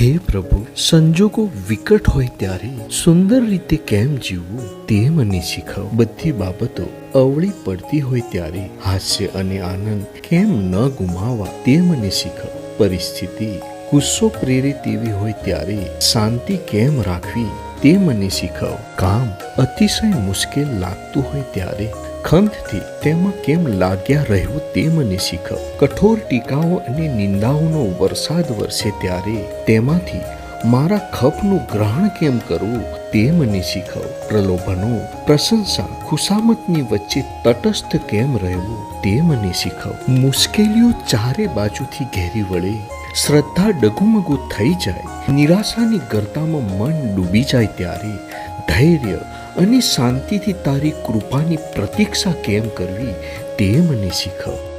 હે પ્રભુ, સંજોગો વિકટ હોય ત્યારે સુંદર રીતે કેમ જીવવું તે મને શીખવ. બધી બાબતો અવળી પડતી હોય ત્યારે હાસ્ય અને આનંદ કેમ ન ગુમાવવા તે મને શીખવ. પરિસ્થિતિ ગુસ્સો પ્રેરિત તેવી હોય ત્યારે શાંતિ કેમ રાખવી તે મને શીખવ. કામ અતિશય મુશ્કેલ લાગતું હોય ત્યારે ખંતથી તેમાં કેમ લાગ્યા રહ્યું તે મને શીખવ કઠોર ટીકાઓ અને નિંદાઓનો વરસાદ વરસે ત્યારે તેમાંથી મારા ખપનું ગ્રહણ કેમ કરવું તે મને શીખવ પ્રલોભનો પ્રશંસા ખુશામતની વચ્ચે તટસ્થ કેમ રહેવું તે મને શીખવ મુશ્કેલીઓ ચારે બાજુથી ઘેરી વળે, શ્રદ્ધા ડગુમગુ થઈ જાય, નિરાશાની ગરતામાં મન ડૂબી જાય ત્યારે ધૈર્ય અને શાંતિથી તારી કૃપાની પ્રતીક્ષા કેમ કરવી તે મને શીખવ.